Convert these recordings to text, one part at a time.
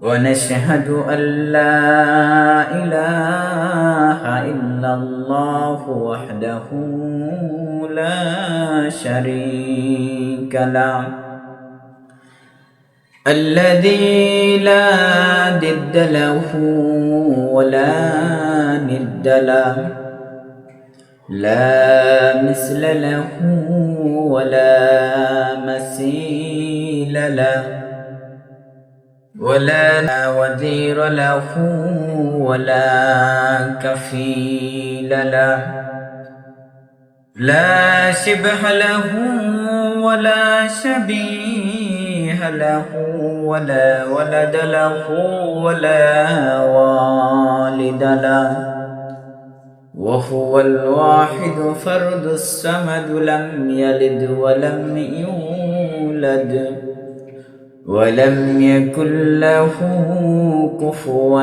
ونشهد أن لا إله إلا الله وحده لا شريك له. الذي لا ضد له ولا ند له. لا مثل له ولا مثيل له. ولا وزير له ولا كفيل له. لا شبه له ولا شبيه له ولا ولد له ولا والد له. وهو الواحد فرد الصمد لم يلد ولم يولد. ولم يكن له كفوا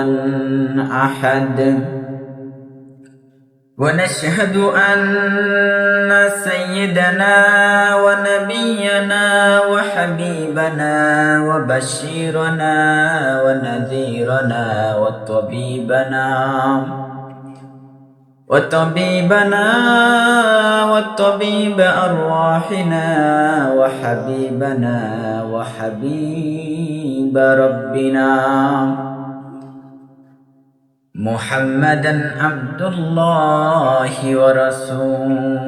أحد. ونشهد أن سيدنا ونبينا وحبيبنا وبشيرنا ونذيرنا وطبيبنا وطبيبنا وطبيب أرواحنا وحبيبنا وحبيب ربنا محمدا عبد الله ورسوله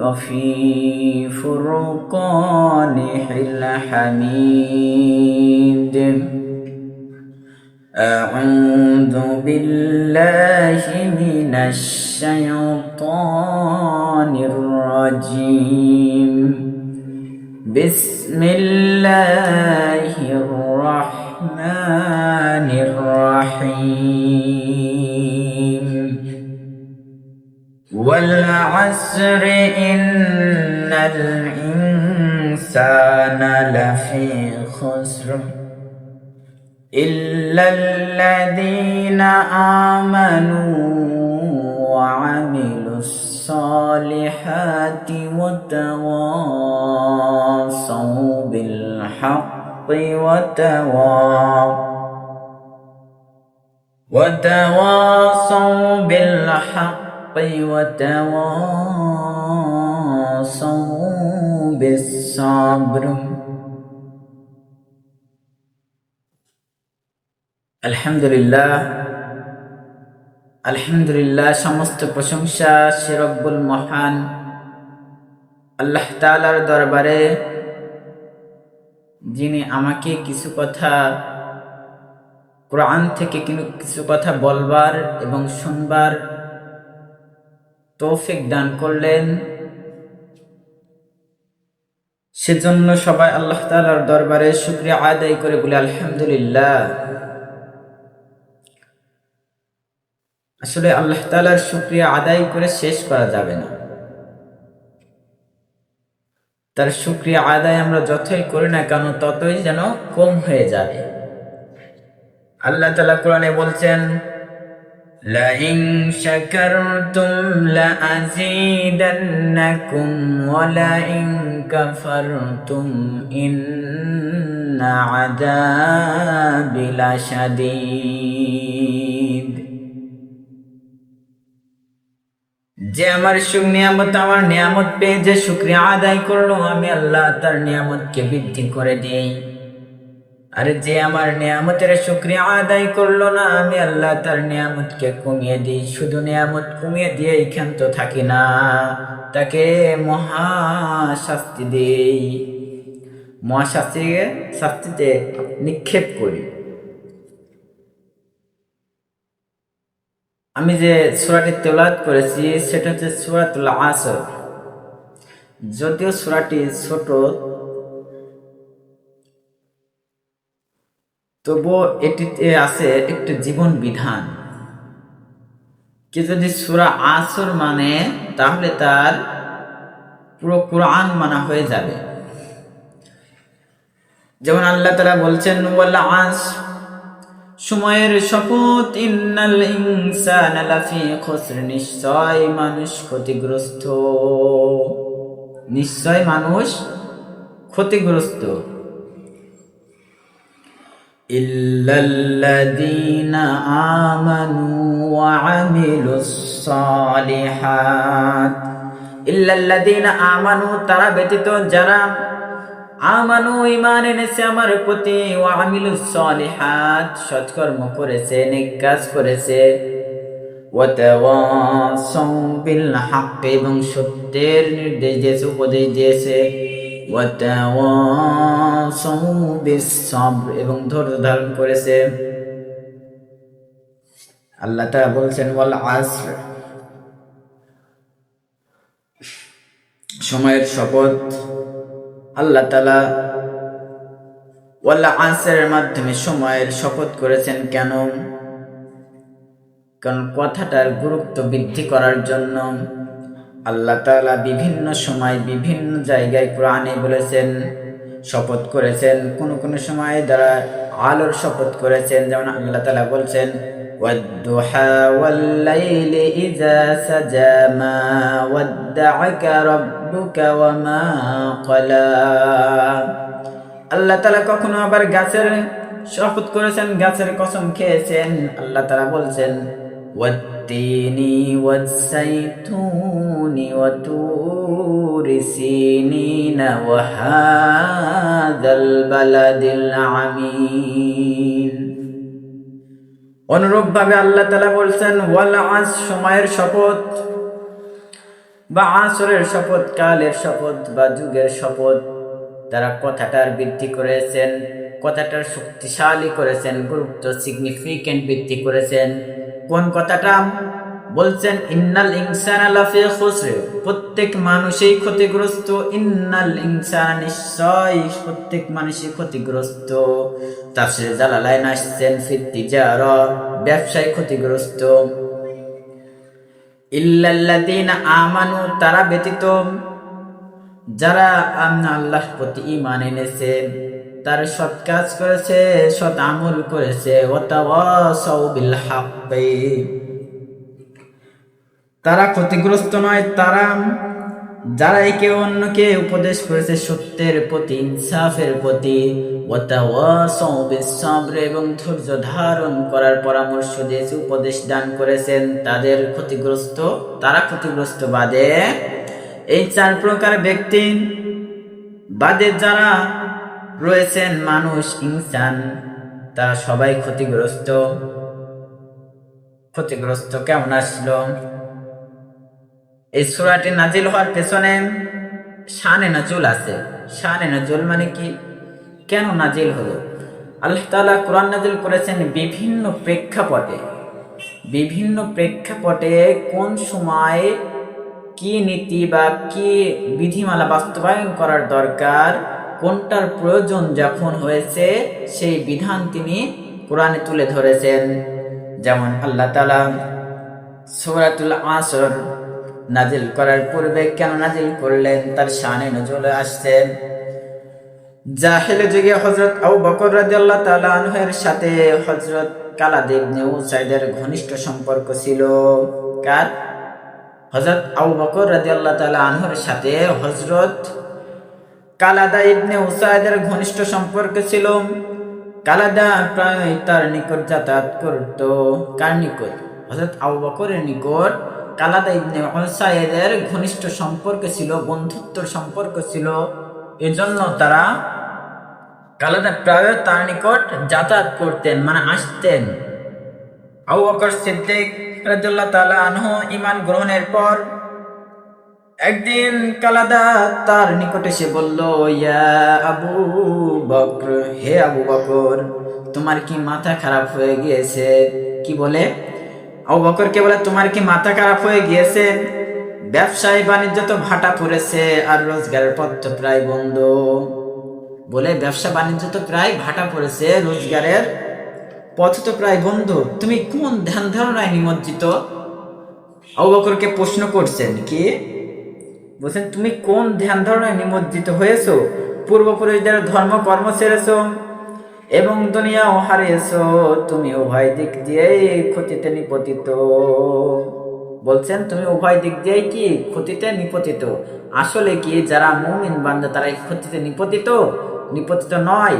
وفي فرقانه الحميد أعوذ بالله من الشيطان الرجيم. بسم الله الرحمن الرحيم. والعصر إن الإنسان لفي خسر إلا الذين آمنوا وعملوا الصالحات وتواصوا بالحق وتواصوا وتواصوا بالحق وتواصوا بالصبر আলহামদুলিল্লাহ আলহামদুলিল্লাহ সমস্ত প্রশংসা শিরব্বুল মহান আল্লাহ তালার দরবারে যিনি আমাকে কিছু কথা কোরআন থেকে কিছু কথা বলবার এবং শুনবার তৌফিক দান করলেন। সেজন্য সবাই আল্লাহ তালার দরবারে শুক্রিয়া আদায় করে বলে, আলহামদুলিল্লাহ। আসলে আল্লাহ তালার শুক্রিয়া আদায় করে শেষ করা যাবে না। তার শুক্রিয়া আদায় আমরা যতই করি না কেন, ততই যেন কম হয়ে যাবে। আল্লাহ তালা কোরআনে বলছেন لئن شكرتم لأزيدنكم ولئن كفرتم إن عذابي لشديد যে আমার সুখ নিয়ামত আমার নিয়ামত পেয়ে যে শুক্রিয়া আদায় করলো আমি আল্লাহ তার নিয়ামতকে বৃদ্ধি করে দিই আর যে আমার নিয়ামতের শুক্রিয়া আদায় করল না, আমি আল্লাহ তার নিয়ামতকে কমিয়ে দিই। শুধু নিয়ামত কমিয়ে দিয়ে তো থাকি না, তাকে মহা শাস্তি দিই মহাশাস্তিকে শাস্তিতে নিক্ষেপ করি। আমি যে সুরাটি তেলাত করেছি, সেটা হচ্ছে সুরাতুল আসর। যদিও সুরাটি ছোট তবুও এটিতে আছে একটি জীবন বিধান। কে যদি সুরা আসর মানে তাহলে তার পুরো কোরআন মানা হয়ে যাবে। যেমন আল্লাহ তারা বলছেন আস সময়ের শপথ, ইন্নাল ইনসানা নিশ্চয় মানুষ ক্ষতিগ্রস্ত নিশ্চয় মানুষ ক্ষতিগ্রস্ত ইল্লাল্লাযীনা আমানু ওয়া আমিলুস সালিহাত ইল্লাল্লাযীনা আমানু, তারা ব্যতীত যারা আমানু ইমান এনেছে আমার প্রতি ও আমিলুস সালিহাত সৎকর্ম করেছে, নেক কাজ করেছে। ওয়াতাওয়াসাউ বিল হক এবং সত্যের নির্দেশ দিয়েছে, উপদেশ দিয়েছে। এবং ধৈর্য ধারণ করেছে। আল্লাহ তাআলা বলছেন, ওয়াল আসর সময়ের শপথ। আল্লাহ তালা ওয়াল্লা আনসারের মাধ্যমে সময়ের শপথ করেছেন কেন? কারণ কথাটার গুরুত্ব বৃদ্ধি করার জন্য। আল্লাহ তালা বিভিন্ন সময় বিভিন্ন জায়গায় কোরআনে বলেছেন শপথ করেছেন কোন কোন সময় দ্বারা আলোর শপথ করেছেন যেমন আল্লাহ তালা বলছেন والضحى والليل إذا سجى ما ودعك ربك وما قلى আল্লাহ তালা কখনো আবার গাছের শপথ করেছেন গাছের কসম খেয়েছেন আল্লাহ তালা বলছেন والتين والزيتون وطور سينين وهذا البلد العمين অনুরূপভাবে আল্লাহ তালা বলছেন ওয়াল আস সময়ের শপথ বা আসরের শপথ কালের শপথ বা যুগের শপথ তারা কথাটার বৃদ্ধি করেছেন কথাটার শক্তিশালী করেছেন গুরুত্ব সিগনিফিকেন্ট বৃদ্ধি করেছেন কোন কথাটা? বলছেন, ইন্নাল ইনসান খুসরে। প্রত্যেক মানুষই ক্ষতিগ্রস্ত। ইন্নাল ইনসান নিশ্চয় প্রত্যেক মানুষই ক্ষতিগ্রস্ত। তাফসিরে জালালাইন আসছেন ফিত্তি যার ব্যবসায় ক্ষতিগ্রস্ত। ইল্লাল্লাযীনা আমানু, তারা ব্যতীত। যারা আল্লাহর প্রতি ঈমান এনেছে তার সৎ কাজ করেছে, সৎ আমল করেছে। তারা ক্ষতিগ্রস্ত নয়, তারা যারা একে অন্যকে উপদেশ করেছে সত্যের প্রতি, ইনসাফের প্রতি। এবং ধৈর্য ধারণ করার পরামর্শ দিয়েছে, উপদেশ দান করেছেন তাদের ক্ষতিগ্রস্ত, তারা ক্ষতিগ্রস্ত বাদে। এই চার প্রকার ব্যক্তি বাদে যারা রয়েছেন মানুষ, ইনসান, তারা সবাই ক্ষতিগ্রস্ত। ক্ষতিগ্রস্ত কেমন আসলো? এই সুরাটি নাজিল হওয়ার পেছনে শানে নাজুল আছে। শানে নাজুল মানে কি? কেন নাজিল হলো? আল্লাহ তালা কোরআন নাজিল করেছেন বিভিন্ন প্রেক্ষাপটে। বিভিন্ন প্রেক্ষাপটে কোন সময় কি নীতি বা কি বিধিমালা বাস্তবায়ন করার দরকার কোনটার প্রয়োজন যখন হয়েছে, সেই বিধান তিনি কোরআনে তুলে ধরেছেন। যেমন আল্লাহ তালা সুরাতুল আসর নাজিল করার পূর্বে কেন নাজিল করলেন? তার শানে নজরে আসছেন জাহেল যুগে হজরত আবু বকর রাদিয়াল্লাহু তাআলা আনহুর সাথে হজরত কালাদ ইবনে উসাইদের ঘনিষ্ঠ সম্পর্ক ছিল। কার? হজরত আবু বকর রাদিয়াল্লাহু তাআলা আনহুর সাথে হজরত কালাদা ইবনে উসাইদের ঘনিষ্ঠ সম্পর্ক ছিল। কালাদা প্রায় তার নিকট যাতায়াত করত। কার নিকট? হজরত আবু বকরের নিকট। কালাদা ইবনে উসাইদের ঘনিষ্ঠ সম্পর্ক ছিল, বন্ধুত্বর সম্পর্ক ছিল। এজন্য তারা কালাদা প্রায় তার নিকট যাতায়াত করতেন মানে আসতেন। আবু বকর সিদ্দিক রাদিয়াল্লাহু তাআলা আনহু ঈমান গ্রহণের পর একদিন কালাদা তার নিকটে সে বলল, ইয়া আবু বকর, হে আবু বকর, তোমার কি মাথা খারাপ হয়ে গিয়েছে? কি বলে? আবু বকরকে বলে, তোমার কি মাথা খারাপ হয়ে গিয়েছে? ব্যবসায় বাণিজ্য তো ভাটা পড়েছে আর রোজগারের পথ তো প্রায় বন্ধ। বলে, ব্যবসা বাণিজ্য তো প্রায় ভাটা পড়েছে, রোজগারের পথ তো প্রায় বন্ধ। তুমি কোন ধ্যান ধারণায় নিমজ্জিত? আবু বকরকে প্রশ্ন করছেন, কি? বলছেন, তুমি কোন ধ্যান ধারণায় নিমজ্জিত হয়েছো? পূর্বপুরুষদের ধর্ম কর্ম ছেড়েছো এবং দুনিয়াও হারিয়েছো। তুমি উভয় দিক দিয়েই ক্ষতিতে নিপতিত। বলছেন, তুমি উভয় দিক দিয়েই কি ক্ষতিতে নিপতিত? আসলে কি যারা মুমিন বান্দা তারা ক্ষতিতে নিপতিত? নিপতিত নয়,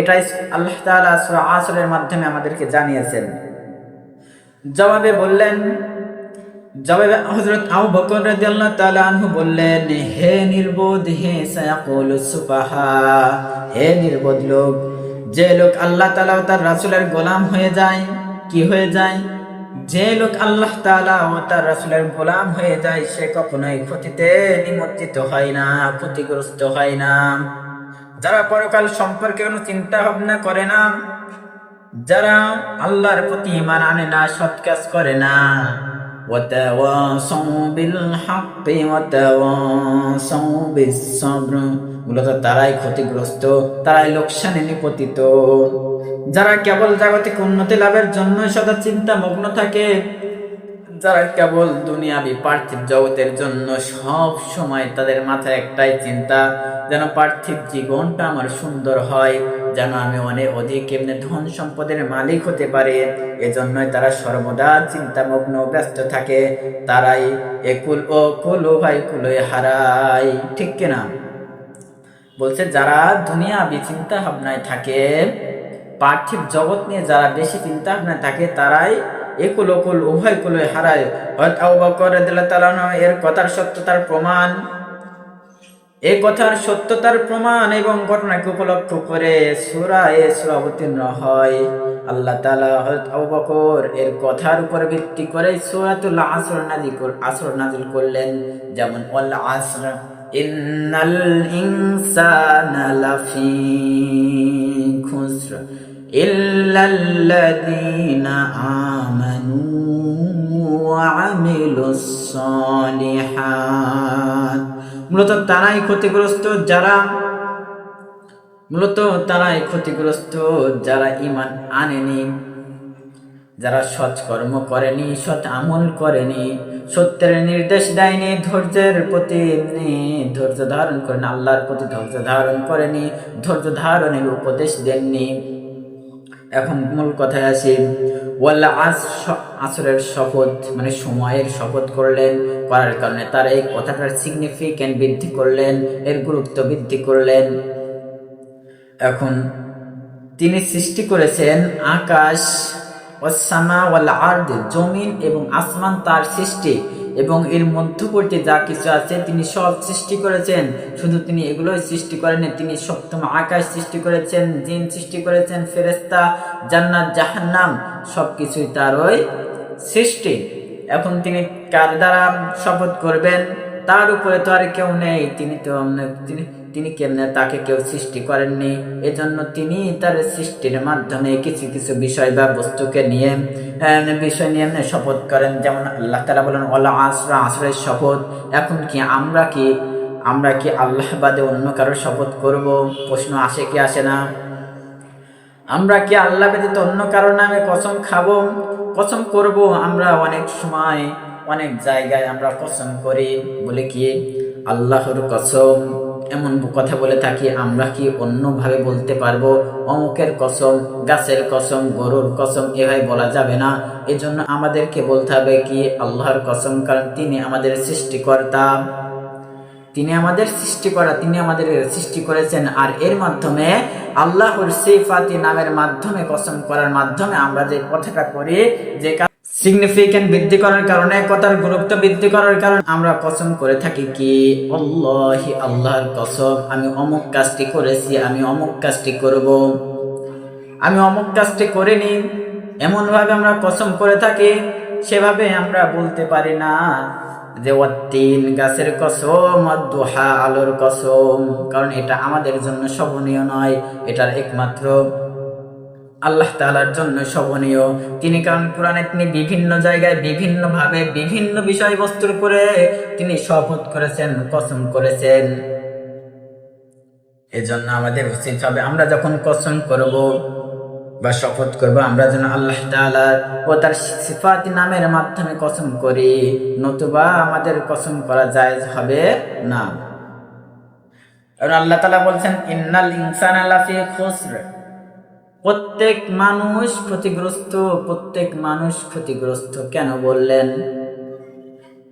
এটাই আল্লাহ তাআলা সূরা আসরের মাধ্যমে আমাদেরকে জানিয়েছেন। জবাবে বললেন জবাবে হযরত আবু বকর রাদিয়াল্লাহু তাআলা আনহু বললেন, হে নির্বোধ, হে সায়াকুল সুফাহা হে নির্বোধ লোক, যে লোক আল্লাহ তাআলা ও তার রাসূলের গোলাম হয়ে যায়, কি হয়ে যায়? যে লোক আল্লাহ তাআলা ও তার রাসূলের গোলাম হয়ে যায়, সে কখনোই ক্ষতিতে নিমজ্জিত হয় না, ক্ষতিগ্রস্ত হয় না। যারা পরকাল সম্পর্কে কোনো চিন্তা ভাবনা করে না, যারা আল্লাহর প্রতি ইমান আনে না, সৎ কাজ করে না وتواصوا بالحق وتواصوا بالصبر মূলত তারাই ক্ষতিগ্রস্ত তারাই লোকসানে নিপতিত যারা কেবল জাগতিক উন্নতি লাভের জন্য সদা চিন্তা মগ্ন থাকে যারা কেবল দুনিয়াবি পার্থিব জগতের জন্য সব সময় তাদের মাথায় একটাই চিন্তা, যেন পার্থিব জীবনটা আমার সুন্দর হয়, যেন আমি অনেক অধিক এমনি ধন সম্পদের মালিক হতে পারে। এজন্যই তারা সর্বদা চিন্তামগ্ন, ব্যস্ত থাকে। তারাই একুল ও কুল ভাই কুলোয় হারায় ঠিক কিনা বলছে, যারা দুনিয়াবি চিন্তা ভাবনায় থাকে, পার্থিব জগৎ নিয়ে যারা বেশি চিন্তা ভাবনায় থাকে, তারাই একুল অকুল উভয় কুলে হারায়। এর কথার সত্যতার প্রমাণ। কথার সত্যতার প্রমাণ এবং ঘটনাকে উপলক্ষ করে সূরা এ হয়। আল্লাহ বকর এর কথার উপর ভিত্তি করে আসর আসর নাজিল করলেন। যেমন আসর, ইন্নাল খুসর। ইল্লাল্লাযীনা আমানু ওয়া আমিলুস সালিহাত। মূলত তারাই ক্ষতিগ্রস্ত যারা, মূলত তারাই ক্ষতিগ্রস্ত যারা ইমান আনেনি, যারা সৎ কর্ম করেনি, সৎ আমল করেনি, সত্যের নির্দেশ দেয়নি, ধৈর্যের প্রতি ধৈর্য ধারণ করেনি, আল্লাহর প্রতি ধৈর্য ধারণ করেনি, ধৈর্য ধারণের উপদেশ দেননি। এখন মূল কথায় আসি। ওয়াল্লা আস আসরের শপথ মানে সময়ের শপথ করলেন, করার কারণে তার এই কথাটার সিগনিফিক্যান্ট বৃদ্ধি করলেন, এর গুরুত্ব বৃদ্ধি করলেন। এখন তিনি সৃষ্টি করেছেন আকাশ ওয়াসামা ওয়াল আর্দ, জমিন এবং আসমান তার সৃষ্টি। এবং এর মধ্যবর্তী যা কিছু আছে তিনি সব সৃষ্টি করেছেন। শুধু তিনি এগুলোই সৃষ্টি করেন তিনি সপ্তম আকাশ সৃষ্টি করেছেন, জিন সৃষ্টি করেছেন ফেরেস্তা জান্নাত, জাহান্নাম সব কিছুই তার ওই সৃষ্টি। এখন তিনি কার দ্বারা শপথ করবেন? তার উপরে তো আর কেউ নেই। তিনি তো তিনি তিনি কেমনে তাকে কেউ সৃষ্টি করেননি? এজন্য তিনি তার সৃষ্টির মাধ্যমে কিছু কিছু বিষয় বা বস্তুকে নিয়ে বিষয় নিয়ে শপথ করেন। যেমন আল্লাহ তালা বলেন আল্লাহ আসরা, আসরের শপথ। এখন কি আমরা কি আমরা কি আল্লাহ বাদে অন্য কারোর শপথ করব? প্রশ্ন আসে কি আসে না? আমরা কি আল্লাহ ব্যতীত অন্য কারোর নামে কসম খাব? কসম করব আমরা অনেক সময়, অনেক জায়গায় আমরা কসম করি। বলে কি? আল্লাহর কসম। এমন কথা বলে থাকি, আমরা কি অন্যভাবে বলতে পারব? অমুকের কসম, গাছের কসম, গরুর কসম, এভাবে বলা যাবে না। এজন্য আমাদেরকে বলতে হবে কি, আল্লাহর কসম, কারণ তিনি আমাদের সৃষ্টিকর্তা। তিনি আমাদের সৃষ্টি করা তিনি আমাদের সৃষ্টি করেছেন। আর এর মাধ্যমে আল্লাহর সিফাতি নামের মাধ্যমে, কসম করার মাধ্যমে আমরা যে কথাটা করি যে সিগনিফিকেন্ট বৃদ্ধি করার কারণে কথার গুরুত্ব বৃদ্ধি করার কারণে আমরা কসম করে থাকি কি, আল্লাহি আল্লাহর কসম, আমি অমুক কাজটি করেছি, আমি অমুক কাজটি করব। আমি অমুক কাজটি করিনি, এমনভাবে আমরা কসম করে থাকি, সেভাবে আমরা বলতে পারি না যে তিন গাছের কসম দোহা আলোর কসম। কারণ এটা আমাদের জন্য শোভনীয় নয়, এটার একমাত্র আল্লাহ তালার জন্য শোভনীয়। তিনি কারণ কোরআনে তিনি বিভিন্ন জায়গায় বিভিন্নভাবে বিভিন্ন বিষয়বস্তুর করে তিনি শপথ করেছেন, কসম করেছেন। এজন্য আমাদের উচিত হবে আমরা যখন কসম করব বা শপথ করব, আমরা যেন আল্লাহ তাআলার ও তার সিফাতি নামের মাধ্যমে কসম করি, নতুবা আমাদের কসম করা যায় হবে না। আল্লাহ তাআলা বলছেন, ইন্নাল ইনসান লাফি খুসর। প্রত্যেক মানুষ ক্ষতিগ্রস্ত, প্রত্যেক মানুষ ক্ষতিগ্রস্ত কেন বললেন?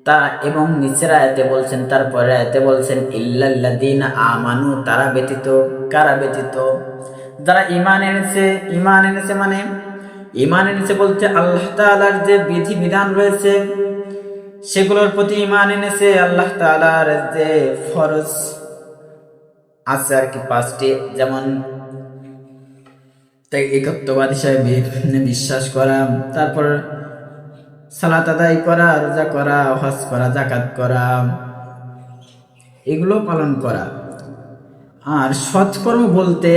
তা এবং নিচের আয়াতে বলছেন তারপরে আয়াতে বলছেন ইল্লাল্লাদিন আমানু তারা ব্যতীত, কারা ব্যতীত? যারা ইমান এনেছে ইমান এনেছে মানে? ইমান এনেছে বলতে আল্লাহ তাআলার যে বিধি বিধান রয়েছে, সেগুলোর প্রতি ইমান এনেছে, আল্লাহ তাআলার যে ফরজ আছে আর কি পাঁচটি, যেমন তাই একত্ববাদ হিসাবে বিশ্বাস করা, তারপর সালাত আদায় করা, রোজা করা, হজ করা জাকাত করা, এগুলো পালন করা। আর সৎকর্ম বলতে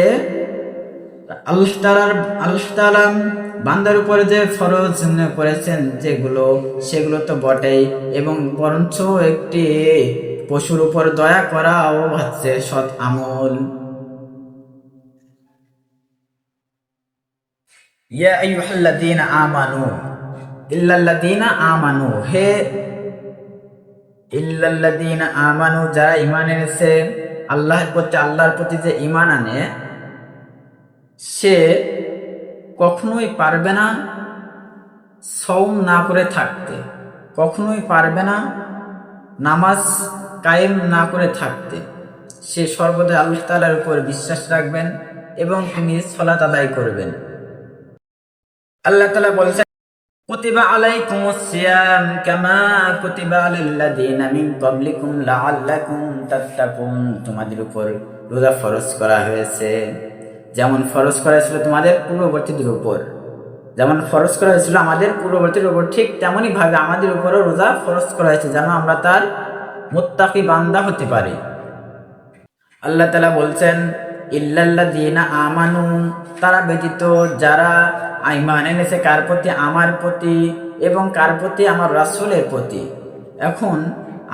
আল্লাহ তালার আল্লাহ তালা বান্দার উপরে যে ফরজ করেছেন যেগুলো, সেগুলো তো বটেই এবং বরঞ্চ একটি পশুর উপর দয়া করাও হচ্ছে সৎ আমল। ইয়া আইয়ুহাল্লাযীনা আমানু ইল্লাল্লাযীনা আমানু হে ইল্লাল্লাযীনা আমানু যারা ঈমান এনেছে, আল্লাহর প্রতি আল্লাহর প্রতি যে ঈমান আনে, সে কখনোই পারবে না সৌম না করে থাকতে। কখনোই পারবে না নামাজ কায়েম না করে থাকতে। সে সর্বদা আল্লাহ তালার উপর বিশ্বাস রাখবেন এবং তিনি সলাত আদায় করবেন। আল্লাহ তালা বলছেন, কুতিবা আলাইকুমুস সিয়াম কামা কুতিবা আলাল্লাযীনা মিন ক্বাবলিকুম লাআল্লাকুম তাত্তাকুন। তোমাদের উপর রোজা ফরজ করা হয়েছে। যেমন ফরজ করা হয়েছিল তোমাদের পূর্ববর্তীদের উপর। যেমন ফরজ করা হয়েছিল আমাদের পূর্ববর্তীর উপর, ঠিক তেমনই ভাবে আমাদের উপরও রোজা ফরজ করা হয়েছে যেন আমরা তার মুত্তাকি বান্দা হতে পারি। আল্লাহ তালা বলছেন ইল্লাল্লা দিনা আমানু, তারা ব্যতীত যারা আইমান এনেছে কার প্রতি? আমার প্রতি এবং কার প্রতি? আমার রাসুলের প্রতি। এখন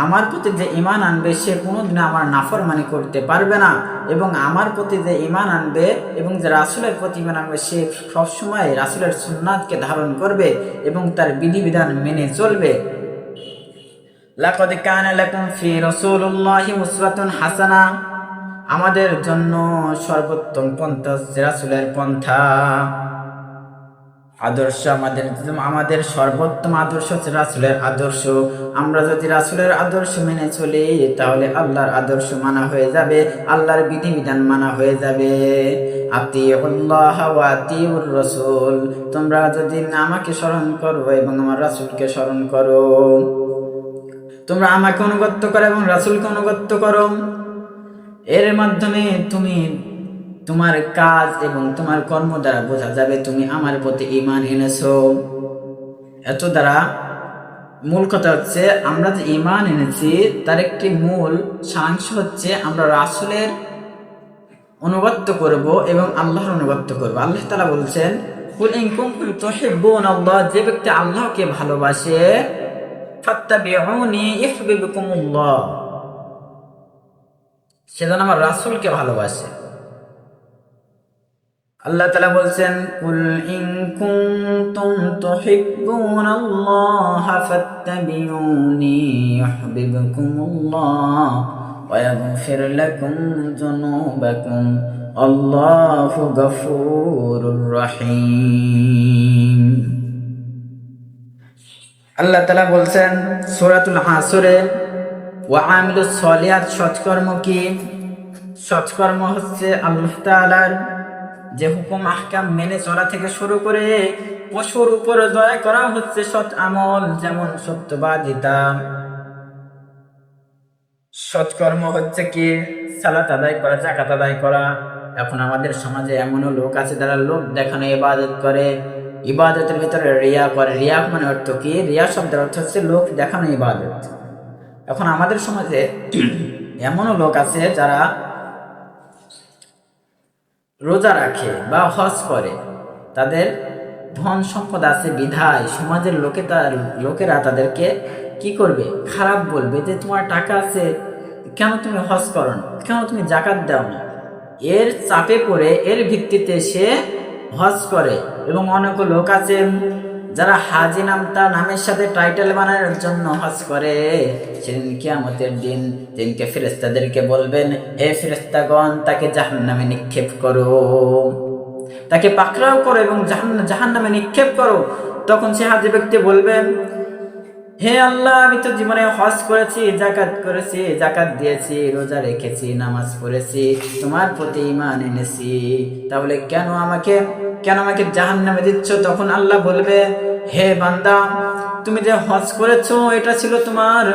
আমার প্রতি যে ইমান আনবে, সে কোনোদিন আমার নাফরমানি করতে পারবে না এবং আমার প্রতি যে ইমান আনবে এবং যে রাসুলের প্রতি ইমান আনবে, সে সবসময় রাসুলের সুন্নাতকে ধারণ করবে এবং তার বিধিবিধান মেনে চলবে। লাকদ কানা লাকুম ফি রাসূলুল্লাহি উসওয়াতুন হাসানা। আমাদের জন্য সর্বোত্তম পন্থা রাসুলের পন্থা। আদর্শ আমাদের আমাদের সর্বোত্তম আদর্শ হচ্ছে রাসুলের আদর্শ। আমরা যদি রাসুলের আদর্শ মেনে চলি, তাহলে আল্লাহর আদর্শ মানা হয়ে যাবে, আল্লাহর বিধিবিধান মানা হয়ে যাবে। রসুল। তোমরা যদি আমাকে স্মরণ করো এবং আমার রাসুলকে স্মরণ করো। তোমরা আমাকে অনুগত্য করো এবং রাসুলকে অনুগত্য করো। এর মাধ্যমে তুমি তোমার কাজ এবং তোমার কর্ম দ্বারা বোঝা যাবে তুমি আমার প্রতি ইমান এনেছো। এত দ্বারা মূল কথা হচ্ছে, আমরা যে ইমান এনেছি, তার একটি মূল সাংস হচ্ছে আমরা রাসুলের অনুগত্য করব এবং আল্লাহর অনুগত্য করব। আল্লাহ তালা বলছেন যে ব্যক্তি আল্লাহকে ভালোবাসে সেজন্য আমার রাসুলকে ভালোবাসে। আল্লাহ তালা বলছেন, কুল ইন কুনতুম তুহিব্বুনাল্লাহ ফাত্তাবিউনি ইউহিব্বুকুমুল্লাহ ওয়া ইয়াগফির লাকুম যুনুবাকুম। আল্লাহু গফুরুর রহিম। আল্লাহ তালা বলছেন, সূরাতুল হাসরে, ওয়া আমিলুস সলিহাত সৎকর্ম কি? সৎকর্ম হচ্ছে আল্লাহ তাআলার যে হুকুম আহকাম মেনে চলা থেকে শুরু করে পশুর উপর দয়া করা হচ্ছে সৎ আমল, যেমন সত্যবাদিতা। সৎকর্ম হচ্ছে কি? সালাত আদায় করা জাকাত আদায় করা। এখন আমাদের সমাজে এমনও লোক আছে, যারা লোক দেখানো ইবাদত করে, ইবাদতের ভিতরে রিয়া করে। রিয়া মানে অর্থ কি? রিয়া শব্দের অর্থ হচ্ছে লোক দেখানো ইবাদত। এখন আমাদের সমাজে এমনও লোক আছে যারা রোজা রাখে বা হজ করে। তাদের ধন সম্পদ আছে বিধায়। সমাজের লোকে তার, লোকেরা তাদেরকে কি করবে? খারাপ বলবে যে, তোমার টাকা আছে, কেন তুমি হজ করো না? কেন তুমি জাকাত দাও না? এর চাপে পড়ে, এর ভিত্তিতে সে হজ করে এবং অনেক লোক আছে যারা হাজি নাম, তার নামের সাথে টাইটেল বানানোর জন্য হজ করে। সেদিন কিয়ামতের দিন দিনকে ফেরেস্তাদেরকে বলবেন, হে ফেরেস্তাগণ তাকে জাহান নামে নিক্ষেপ করো। তাকে পাকড়াও করো এবং জাহান জাহান নামে নিক্ষেপ করো। তখন সে হাজি ব্যক্তি বলবেন হে আল্লাহ, আমি তো জীবনে হজ করেছি জাকাত করেছি জাকাত দিয়েছি, রোজা রেখেছি, নামাজ পড়েছি, তোমার প্রতি ইমান এনেছি। তাহলে কেন আমাকে কেন আমাকে জাহান নামে দিচ্ছ? তখন আল্লাহ বলবে, হে বান্দা, তুমি যে হজ করেছ, এটা ছিল তোমার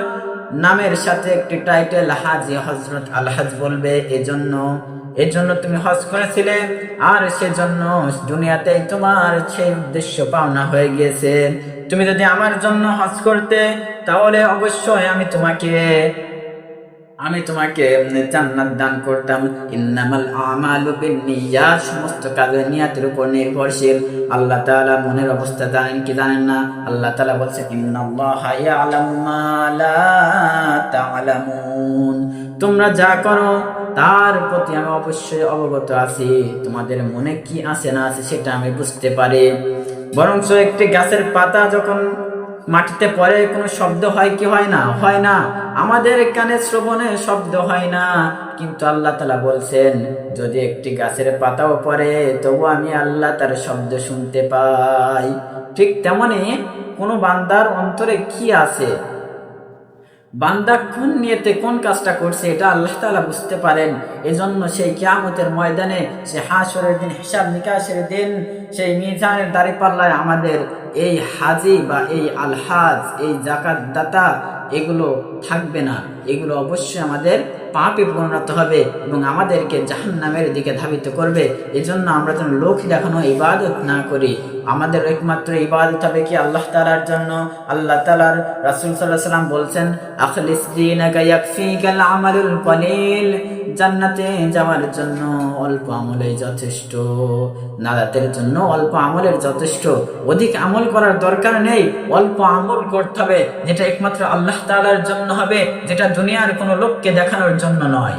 নামের সাথে একটি টাইটেল হাজি হজরত আলহাজ বলবে, এজন্য এজন্য তুমি হজ করেছিলে, আর সেজন্য দুনিয়াতে তোমার সেই উদ্দেশ্য পাওনা হয়ে গিয়েছে। তুমি যদি আমার জন্য হজ করতে, তাহলে অবশ্যই আমি তোমাকে আমি তোমাকে জান্নাত দান করতাম। ইন্নামাল আমালু বিন্নিয়াত, সমস্ত কাজের নিয়াতের উপর নির্ভরশীল। আল্লাহ তাআলা মনের অবস্থা জানেন কি জানেন না? আল্লাহ তাআলা বলছে ইন্নাল্লাহা ইয়ালামু মা লা তা'লামুন তোমরা যা করো, তার প্রতি আমি অবশ্যই অবগত আছি। তোমাদের মনে কি আছে না আছে সেটা আমি বুঝতে পারি। বরঞ্চ একটি গাছের পাতা যখন মাটিতে পরে কোনো শব্দ হয় কি হয় না? হয় না। আমাদের কানে শ্রবণে শব্দ হয় না। কিন্তু আল্লাহ তালা বলছেন, যদি একটি গাছের পাতাও পড়ে, তবু আমি আল্লাহ তার শব্দ শুনতে পাই। ঠিক তেমনি কোনো বান্দার অন্তরে কি আছে? বান্দা কোন নিয়েতে কোন কাজটা করছে, এটা আল্লাহ তালা বুঝতে পারেন। এজন্য সেই কিয়ামতের ময়দানে সে হাসরের দিন, হিসাব নিকাশের দিন, সেই মিজানের দাড়িপাল্লায় আমাদের এই হাজি বা এই আলহাজ, এই জাকাত দাতা এগুলো থাকবে না। এগুলো অবশ্যই আমাদের পাপে পরিণত হবে এবং আমাদেরকে জাহান্নামের দিকে ধাবিত করবে। এজন্য আমরা যেন লোক দেখানো ইবাদত না করি। আমাদের একমাত্র ইবাদত হবে কি আল্লাহ তালার জন্য? আল্লাহ তালার রাসুল সাল্লাহ সাল্লাম বলছেন, আখলিস দিনাকা আমারুল কলিল জান্নাতে যাওয়ার জন্য। অল্প আমলে যথেষ্ট। নাদাতের জন্য অল্প আমলের যথেষ্ট। অধিক আমল করার দরকার নেই, অল্প আমল করতে হবে, যেটা একমাত্র আল্লাহ তাআলার জন্য হবে, যেটা দুনিয়ার কোনো লোককে দেখানোর জন্য নয়।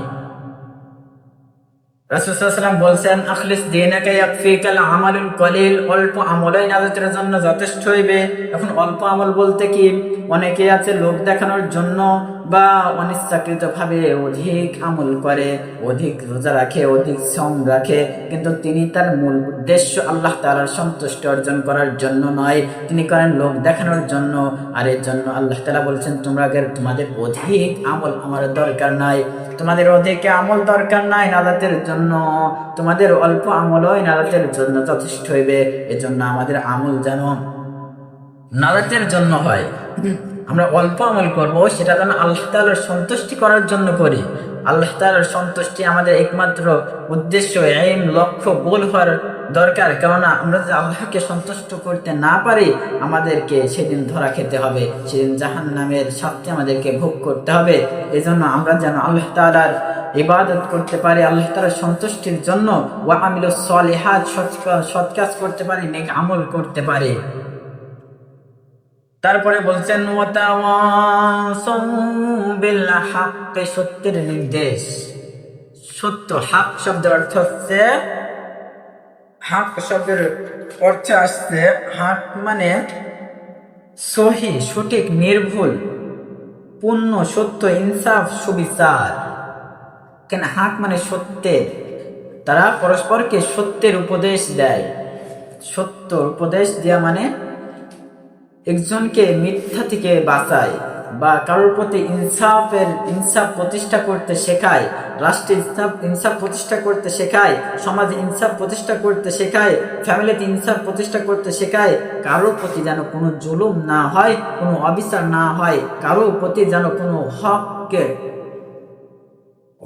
রাসূলুল্লাহ বলছেন, আখলিস দিনাকা আমালুল কলিল। অল্প আমলই নাজাতের জন্য যথেষ্ট হইবে। এখন অল্প আমল বলতে কি? অনেকে আছে লোক দেখানোর জন্য বা অনিচ্ছাকৃত ভাবে অধিক আমল করে, অধিক রোজা রাখে, অধিক শ্রম রাখে, কিন্তু তিনি তার মূল উদ্দেশ্য আল্লাহ তাআলার সন্তুষ্টি অর্জন করার জন্য নয়। তিনি করেন লোক দেখানোর জন্য, আর এর জন্য আল্লাহ তালা বলছেন, তোমরা তোমাদের অধিক আমল আমার দরকার নাই। তোমাদের অধিক আমল দরকার নাই নাজাতের জন্য। তোমাদের অল্প আমলই নাজাতের জন্য যথেষ্ট হইবে। এজন্য আমাদের আমল যেন নাজাতের জন্য হয়। আমরা অল্প আমল করব, সেটা যেন আল্লাহ তালার সন্তুষ্টি করার জন্য করি। আল্লাহ তালার সন্তুষ্টি আমাদের একমাত্র উদ্দেশ্য এম লক্ষ্য গোল হওয়ার দরকার। কেননা আমরা যদি আল্লাহকে সন্তুষ্ট করতে না পারি, আমাদেরকে সেদিন ধরা খেতে হবে। সেদিন জাহান নামের শাস্তি আমাদেরকে ভোগ করতে হবে। এজন্য আমরা যেন আল্লাহ তালার ইবাদত করতে পারি, আল্লাহ তালার সন্তুষ্টির জন্য। ওয়া আমিল সলেহাত সৎ কাজ করতে পারি, নেক আমল করতে পারি। তারপরে বলছেন সত্যের নির্দেশ। সত্য হাক শব্দের অর্থ হচ্ছে হাক শব্দের অর্থ আসছে হাক মানে সহি, সঠিক, নির্ভুল, পূর্ণ, সত্য, ইনসাফ, সুবিচার। কেন হাক মানে সত্যের? তারা পরস্পরকে সত্যের উপদেশ দেয়। সত্য উপদেশ দেওয়া মানে একজনকে মিথ্যা থেকে বাঁচায় বা কারোর প্রতি ইনসাফের, ইনসাফ প্রতিষ্ঠা করতে শেখায় রাষ্ট্রে ইনসাফ ইনসাফ প্রতিষ্ঠা করতে শেখায়, সমাজে ইনসাফ প্রতিষ্ঠা করতে শেখায়, ফ্যামিলিতে ইনসাফ প্রতিষ্ঠা করতে শেখায়, কারোর প্রতি যেন কোনো জুলুম না হয়, কোনো অবিচার না হয়, কারোর প্রতি যেন কোনো হককে,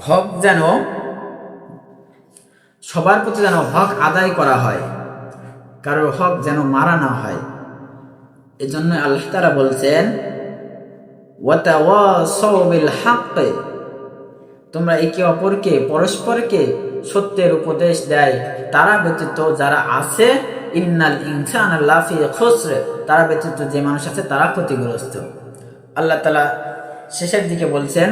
হক যেন সবার প্রতি যেন হক আদায় করা হয়, কারোর হক যেন মারা না হয়। এজন্য আল্লাহ তারা বলছেন তোমরা একে অপরকে, পরস্পরকে সত্যের উপদেশ দেয়। তারা ব্যতীত যারা আছে, ইন্নাল ইনসান লাফি খুসর তারা ব্যতীত যে মানুষ আছে তারা ক্ষতিগ্রস্ত। আল্লাহ তালা শেষের দিকে বলছেন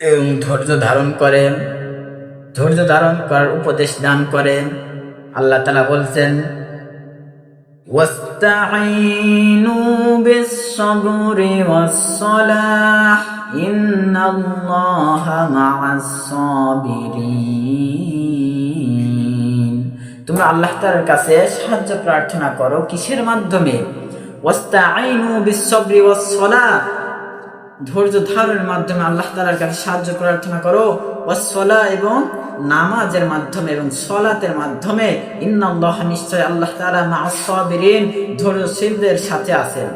এবং ধৈর্য ধারণ করেন। ধৈর্য ধারণ করার উপদেশ দান করেন আল্লাহ তালা বলছেন واستعينوا بالصبر والصلاح إن الله مع الصابرين তোমরা আল্লাহ তাআলার কাছে সাহায্য প্রার্থনা করো কিসের মাধ্যমে ওয়াস্তাইনু বিস-সাবরি ওয়াস-সালাহ ধৈর্য ধারণের মাধ্যমে আল্লাহ তালার কাছে সাহায্য প্রার্থনা করো। ওয়াসলা এবং নামাজের মাধ্যমে এবং সলাতের মাধ্যমে ইন্নাল্লাহ নিশ্চয় আল্লাহ তালা মাসবিরিন ধৈর্যশীলদের সাথে আছেন।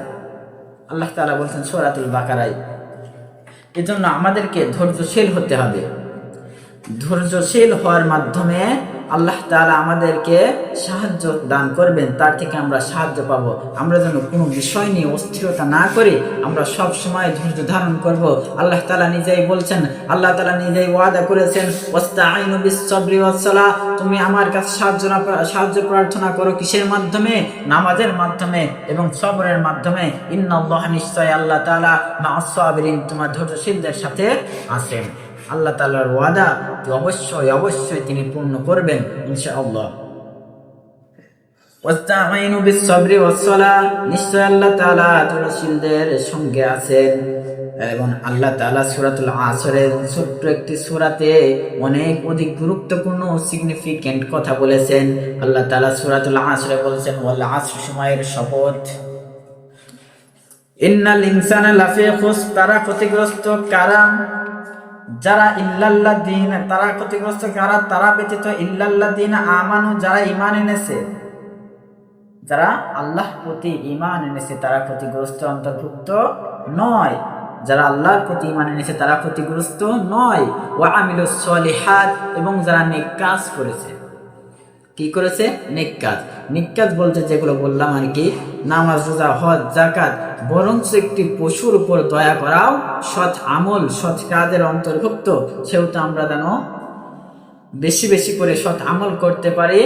আল্লাহ তালা বলছেন সোরাতুল বাকারাই এজন্য আমাদেরকে ধৈর্যশীল হতে হবে। ধৈর্যশীল হওয়ার মাধ্যমে আল্লাহ তাআলা আমাদেরকে সাহায্য দান করবেন, তার থেকে আমরা সাহায্য পাব। আমরা যেন কোনো বিষয় নিয়ে অস্থিরতা না করে, আমরা সব সময় ধৈর্য ধারণ করব। আল্লাহ তাআলা নিজেই বলছেন, আল্লাহ তালা নিজেই ওয়াদা করেছেন তুমি আমার কাছে সাহায্য সাহায্য প্রার্থনা করো কিসের মাধ্যমে? নামাজের মাধ্যমে এবং সবরের মাধ্যমে। ইন্নাল্লাহ নিশ্চয় আল্লাহ তালা মা'আস-সাবিরিন, তোমার ধৈর্যশীলদের সাথে আছেন। আল্লাহ তালার ওয়াদা অবশ্যই অবশ্যই তিনি পূর্ণ করবেন, ইনশাআল্লাহ। আল্লাহ তাআলা সঙ্গে আছেন। এবং আল্লাহ তাআলা ছোট্ট একটি অনেক অধিক গুরুত্বপূর্ণ সিগনিফিকেন্ট কথা বলেছেন। আল্লাহ তাআলা আসরে বলেছেন শপথ। ইন্নাল তারা ক্ষতিগ্রস্ত কারা? যারা ইল্লাল্লাহ দিন তারা ক্ষতিগ্রস্ত কারা তারা ব্যতীত ইল্লাল্লাহ দিন আমানু, যারা ইমান এনেছে, যারা আল্লাহ প্রতি ইমান এনেছে, তারা ক্ষতিগ্রস্ত অন্তর্ভুক্ত নয়। যারা আল্লাহর প্রতি ইমান এনেছে, তারা ক্ষতিগ্রস্ত নয়। ও আমিল সলিহাত, এবং যারা নেক কাজ করেছে। কি করেছে? নেক কাজ নেক কাজ বলতে যেগুলো বললাম আর কি, নামাজ, রোজা, হজ জাকাত বরঞ্চ একটি পশুর উপর দয়া করাও সৎ আমল, সৎ কাজের অন্তর্ভুক্ত। সেহেতু আমরা যেন বেশি বেশি করে সৎ আমল করতে পারি।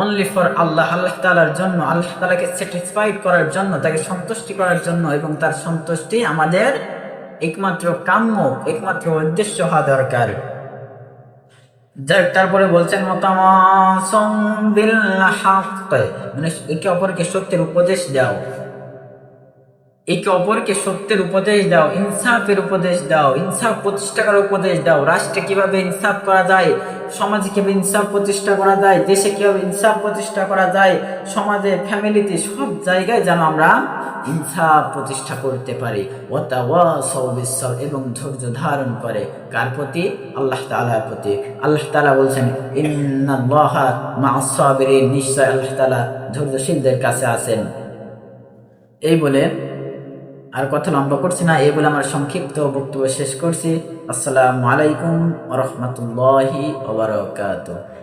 অনলি ফর আল্লাহ আল্লাহ তালার জন্য, আল্লাহ তালাকে স্যাটিসফাইড করার জন্য, তাকে সন্তুষ্টি করার জন্য এবং তার সন্তুষ্টি আমাদের একমাত্র কাম্য, একমাত্র উদ্দেশ্য হওয়া দরকার। যাক তারপরে বলছেন মতামাসম বিল হাক মানে একে অপরকে সত্যের উপদেশ দাও একে অপরকে সত্যের উপদেশ দাও, ইনসাফের উপদেশ দাও, ইনসাফ প্রতিষ্ঠা করার উপদেশ দাও। রাষ্ট্রে কীভাবে ইনসাফ করা যায়, সমাজে কীভাবে ইনসাফ প্রতিষ্ঠা করা যায়, দেশে কীভাবে ইনসাফ প্রতিষ্ঠা করা যায়, সমাজে, ফ্যামিলিতে সব জায়গায় যেন আমরা ইনসাফ প্রতিষ্ঠা করতে পারি। ওয়াতাওয়াসাউ এবং ধৈর্য ধারণ করে। কার প্রতি? আল্লাহ তাআলার প্রতি। আল্লাহ তালা বলছেন নিশ্চয় আল্লাহ তাআলা ধৈর্যশীলদের কাছে আছেন। এই বলে আর কথা লম্বা করছি না এ বলে আমার সংক্ষিপ্ত বক্তব্য শেষ করছি। আসসালামু আলাইকুম রহমতুল্লাহি ওবরাকাতুহ